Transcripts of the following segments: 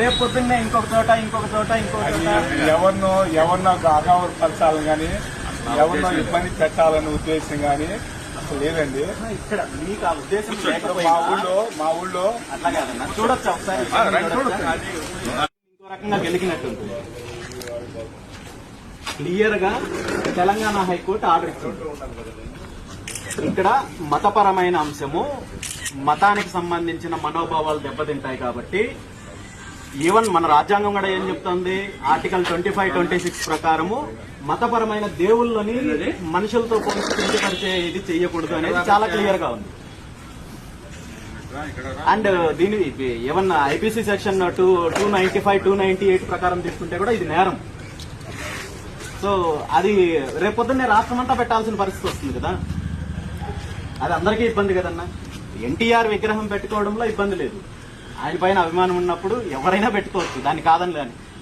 రేపు పొద్దున్నే ఇంకొక చోట ఇంకొక చోట ఇంకొక చోట. ఎవరినో ఎవరినో అగౌరవపరచాలని కానీ ఎవరినో ఇబ్బంది పెట్టాలనే ఉద్దేశం కానీ అసలు లేదండి. ఇక్కడ మీకు ఆ ఉద్దేశం మా ఊళ్ళో మా ఊళ్ళో అట్లా కాదన్న చూడొచ్చు ఒకసారి? ఇంకో రకంగా గెలిగినట్టుంది క్లియర్గా తెలంగాణ హైకోర్టు ఆర్డర్ ఇచ్చింది. ఇక్కడ మతపరమైన అంశము మతానికి సంబంధించిన మనోభావాలు దెబ్బతింటాయి కాబట్టి ఈవెన్ మన రాజ్యాంగం కూడా ఏం చెప్తుంది? Article twenty five twenty six ప్రకారము మతపరమైన దేవుళ్ళని మనుషులతో పోల్చిపరిచే ఇది చేయకూడదు అనేది చాలా క్లియర్గా ఉంది. అండ్ దీని ఏమన్నా IPC section two two ninety five two ninety eight ప్రకారం తీసుకుంటే కూడా ఇది నేరం. సో అది రేపొద్దున్నే రాష్ట్రం అంతా పెట్టాల్సిన పరిస్థితి వస్తుంది కదా. అది అందరికీ ఇబ్బంది కదన్నా. ఎన్టీఆర్ విగ్రహం పెట్టుకోవడంలో ఇబ్బంది లేదు. ఆయన పైన అభిమానం ఉన్నప్పుడు ఎవరైనా పెట్టుకోవచ్చు. దాన్ని కాదని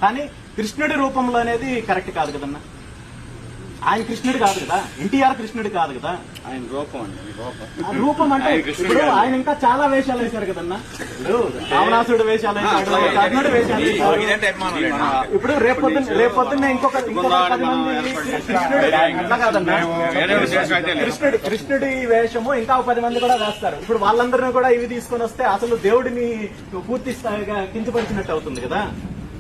కానీ కృష్ణుడి రూపంలో అనేది కరెక్ట్ కాదు కదన్నా. ఆయన కృష్ణుడు కాదు కదా? ఎన్టీఆర్ కృష్ణుడు కాదు కదా? ఆయన రూపం అండి రూపం. అంటే ఇప్పుడు. ఆయన ఇంకా చాలా వేషాలు వేశారు కదన్నా? ఇప్పుడు రావణాసుడు వేషాలు వేశాడు కర్ణుడు వేషాలు వేశాడు. ఇప్పుడు రేపొద్దున రేపొద్దున్న ఇంకొక కృష్ణుడు అట్లా కాదన్నా? కృష్ణుడి కృష్ణుడి వేషము ఇంకా ఒక పది మంది కూడా వేస్తారు. ఇప్పుడు వాళ్ళందరినీ కూడా ఇవి తీసుకొని వస్తే అసలు దేవుడిని పూర్తి స్థాయిగా కించపరిచినట్టు అవుతుంది కదా?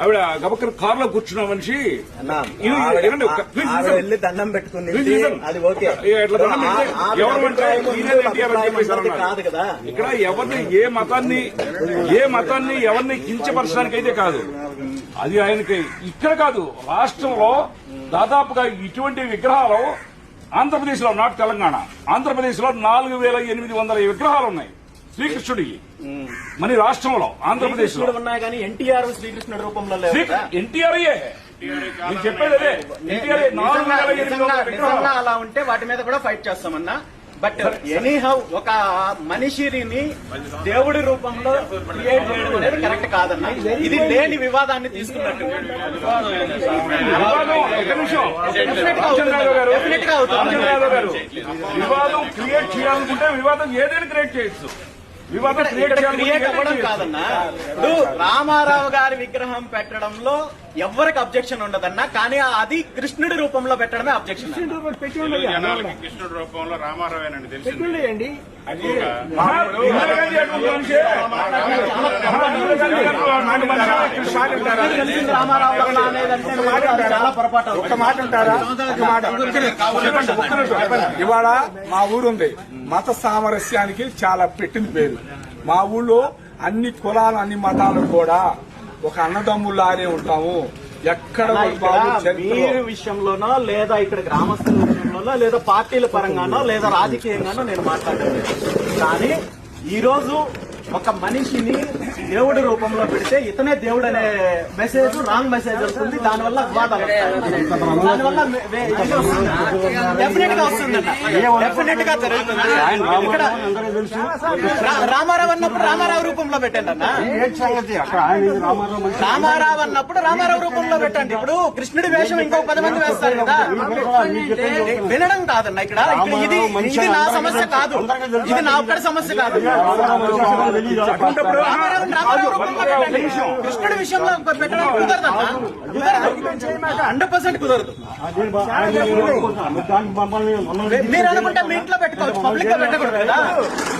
ఆవిడ గబక్కర కారులో కూర్చున్న మనిషి. వెళ్ళి దండం listen. అది ఓకే. కాదు కదా. ఇక్కడ ఎవరిని ఏ మతాన్ని ఏ మతాన్ని ఎవరిని కించపరచడానికి అయితే కాదు. అది ఆయనకి ఇక్కడ కాదు. రాష్ట్రంలో దాదాపుగా ఇటువంటి విగ్రహాలు ఆంధ్రప్రదేశ్లో నాట్ తెలంగాణ ఆంధ్రప్రదేశ్లో నాలుగు వేల ఎనిమిది వందల విగ్రహాలు ఉన్నాయి. శ్రీకృష్ణుడికి మన రాష్ట్రంలో ఆంధ్రప్రదేశ్లో శ్రీకృష్ణుడు ఉన్నాయి కానీ ఎన్టీఆర్ శ్రీకృష్ణుడి రూపంలో లేవు కదా. ఎన్టీఆర్ నేను చెప్పేది అదే. ఎన్టీఆర్ నాలుగు వేల ఎనిమిది నిజంగా వందల నిజంగా విగ్రహాలు. అలా ఉంటే వాటి మీద కూడా ఫైట్ చేస్తామన్నా. బట్ ఎనీ హౌ ఒక మనిషిని దేవుడి రూపంలో క్రియేట్ చేయడం అనేది కరెక్ట్ కాదన్న. ఇది లేని వివాదాన్ని తీసుకున్నట్టు. వివాదం ఒక్క నిమిషం. Definite గా రామచంద్రరావు గారు Definite గా అవుతుంది. రామచంద్రరావు గారు వివాదం క్రియేట్ చేయాలనుకుంటే వివాదం ఏదైనా క్రియేట్ చేయొచ్చు. క్రియేట్ ఇక్కడ క్రియేట్ చేయాలనుకుంటే అవ్వడం. కాదన్నా ఇప్పుడు రామారావు గారి విగ్రహం పెట్టడంలో ఎవరికి అబ్జెక్షన్ ఉండదన్నా కానీ అది కృష్ణుడి రూపంలో పెట్టడమే అబ్జెక్షన్ జనాలకి కృష్ణుడి రూపంలో రామారావేనండి తెలిసింది. మహా- ఇందిరాగాంధీ అటువంటి మనిషి. ఇందిరాగాంధీ అటువంటి మనిషి. తెలిసింది రామారావు వల్ల అనేదంటే అది చాలా పొరపాటు ఒక్క మాట ఉంటారా ఒక్క మాట చెప్పండి, ఒక్క నిమిషం. ఇవాళ మా ఊరు ఉంది మత సామరస్యానికి చాలా పెట్టింది పేరు. మా ఊళ్ళో అన్ని కులాలు అన్ని మతాలు కూడా ఒక అన్నదమ్ములానే ఉంటాము. ఎక్కడ మీరు విషయంలోనో లేదా ఇక్కడ గ్రామస్తుల విషయంలోనో లేదా పార్టీల పరంగానో లేదా రాజకీయంగానో నేను మాట్లాడడం లేదు కానీ ఈ రోజు ఒక మనిషిని దేవుడి రూపంలో పెడితే ఇతనే దేవుడు అనే మెసేజ్ రాంగ్ మెసేజ్ వస్తుంది. దానివల్ల వివాదాలు దానివల్ల డెఫినెట్గా వస్తుంది. డెఫినెట్గా జరుగుతుంది. ఇక్కడ రా- రామారావు అన్నప్పుడు రామారావు రూపంలో పెట్టండి అన్న రామారావు అన్నప్పుడు రామారావు రూపంలో పెట్టండి. ఇప్పుడు కృష్ణుడి వేషం ఇంకో పది మంది వేస్తారు కదా. వినడం కాదన్న ఇక్కడ. ఇక్కడ ఇది ఇది నా సమస్య కాదు. ఇది నా ఒక్కడి సమస్య కాదు. కృష్ణుడి విషయంలో పెట్టడం కుదరదన్న హండ్రెడ్ పర్సెంట్ కుదరదు. మీరు అనుకుంటే మీ ఇంట్లో పెట్టుకోవచ్చు. పబ్లిక్గా పెట్టకూడదు కదా.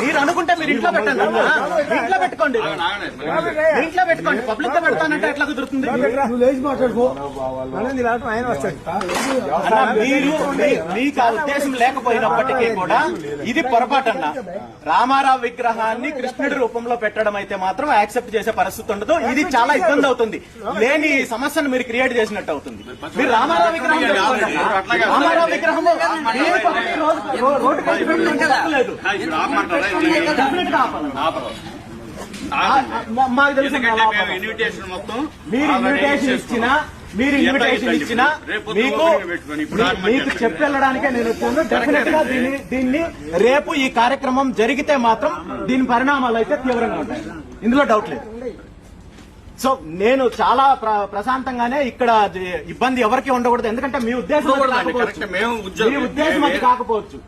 మీరు అనుకుంటే మీరు ఇంట్లో పెట్టండి. ఇంట్లో పెట్టుకోండి. ఇంట్లో పెట్టుకోండి. పబ్లిక్గా పెడతానంటే ఎట్లా కుదురుతుంది? అన్న, మీరు మీ- మీకు ఆ ఉద్దేశం లేకపోయినప్పటికీ కూడా ఇది పొరపాటు అన్న రామారావు విగ్రహాన్ని కృష్ణుడి రూపంలో పెట్టడం అయితే మాత్రం యాక్సెప్ట్ చేసే పరిస్థితి ఉండదు ఇది చాలా ఇబ్బంది అవుతుంది లేని సమస్యను మీరు క్రియేట్ చేసినట్టు అవుతుంది మీరు రామారావు విగ్రహం. రామారావు విగ్రహం రోడ్డు. Definitely గా మాకు తెలుసు మీరు ఇన్విటేషన్. ఇచ్చినా మీరు ఇన్విటేషన్ ఇచ్చినా మీకు మీకు మధ్యాహ్నం. చెప్పెళ్ళడానికే నేను వచ్చాను. డెఫినెట్గా దీన్ని దీన్ని రేపు ఈ కార్యక్రమం జరిగితే మాత్రం దీని పరిణామాలు అయితే తీవ్రంగా ఉంటాయి. ఇందులో డౌట్ లేదు. సో నేను చాలా ప్ర- ప్రశాంతంగానే ఇక్కడ ఇబ్బంది ఎవరికి ఉండకూడదు. ఎందుకంటే మీ ఉద్దేశం మీ ఉద్దేశం అది కాకపోవచ్చు.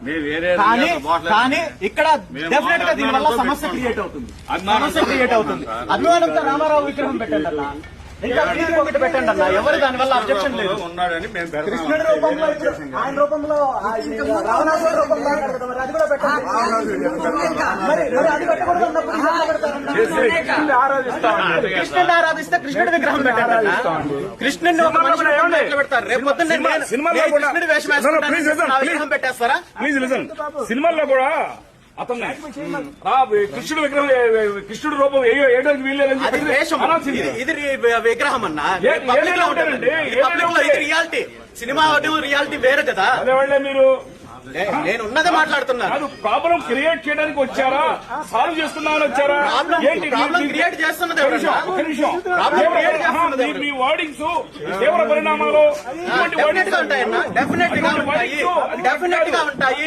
కానీ. కానీ ఇక్కడ డెఫినెట్గా దీని వల్ల అభిమానంతో సమస్య. క్రియేట్ అవుతుంది. సమస్య క్రియేట్ అవుతుంది. అభిమానంతో రామారావు విగ్రహం పెట్టండి ఇంకా దీనికి ఒకటి పెట్టండి అన్న. ఎవరు దాని వల్ల అబ్జెక్షన్ లేదు? ఉన్నాడని మేము పెడతాం. కృష్ణుడి రూపంలో ఇప్పుడు ఆయన రూపంలో ఆ రావణాసురుడి రూపంలో ఉన్నాడు కదా, మరి అది కూడా పెట్టండి. మరి మరి అది పెట్టకూడదు అన్నప్పుడు ఇది ఎలా పెడతారన్న? కృష్ణుని ఆరాధిస్తాం కృష్ణుడిని ఆరాధిస్తే కృష్ణుడి విగ్రహం పెట్టండి అన్న. కృష్ణుడిని ఒక మనిషి పెడతారు. రేపు పొద్దున్న సినిమాలో కృష్ణుడి వేషం వేసుకుంటాను. విగ్రహం పెట్టేస్తారా? ప్లీజ్ లిసన్ సినిమాల్లో కూడా అతన్ని రా కృష్ణుడు విగ్రహం కృష్ణుడు రూపం వేయడానికి వీల్లేదని చెప్పి. ఇది విగ్రహం అన్న. రియాలిటీ సినిమా రియాలిటీ వేరు కదా. మీరు నేను ఉన్నదే మాట్లాడుతున్నాను. ప్రాబ్లం క్రియేట్ చేయడానికి వచ్చారా? సాల్వ్ చేస్తున్నామని వచ్చారా? ఏంటి క్రియేట్ చేస్తున్నది మీ- వర్డింగ్స్ తీవ్ర పరిణామాలు డెఫినెట్గా ఉంటాయి. డెఫినెట్గా ఉంటాయి.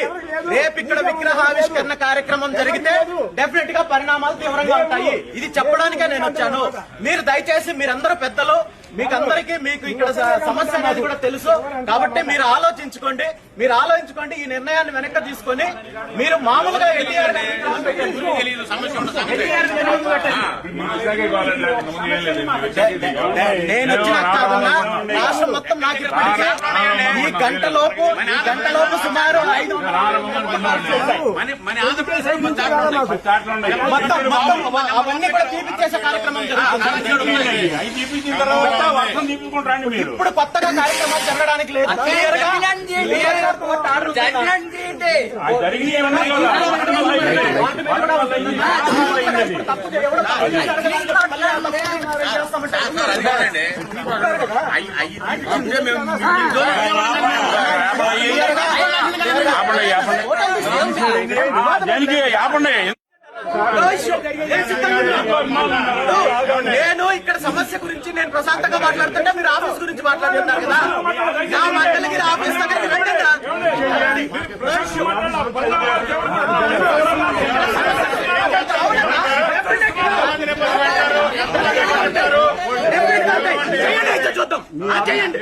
రేపు ఇక్కడ విగ్రహావిష్కరణ కార్యక్రమం జరిగితే డెఫినెట్గా పరిణామాలు తీవ్రంగా ఉంటాయి. ఇది చెప్పడానికే నేను వచ్చాను. మీరు దయచేసి మీరందరూ పెద్దలు మీకు అందరికీ మీకు ఇక్కడ సమస్య అనేది కూడా తెలుసు కాబట్టి మీరు ఆలోచించుకోండి మీరు ఆలోచించుకోండి ఈ నిర్ణయాన్ని వెనక్కి తీసుకొని మీరు మామూలుగా ఎన్టీఆర్. నేను వచ్చిన కాదన్నా రాష్ట్రం మొత్తం నాకు ఈ గంట లోపు ఈ గంట లోపు సుమారు ఐదు. మొత్తం మొత్తం అవన్నీ కూడా తీపిచ్చేసే కార్యక్రమం జరుగుతుంది వర్షం తీపించుకుంటారండి మీరు ఇప్పుడు కొత్తగా కార్యక్రమాలు జరగడానికి లేదు క్లియర్గా క్లియర్గా కోర్టు ఆర్డర్ జరిగినాయి ఏమన్నా తప్పు చేయడం దానికి యాపండి నేను ఇక్కడ సమస్య గురించి నేను ప్రశాంతంగా మాట్లాడుతుంటే మీరు ఆఫీస్ గురించి మాట్లాడుతున్నారు కదా. నా మండలిగిరి ఆఫీస్ దగ్గరికి రండి చేయండి చూద్దాం చేయండి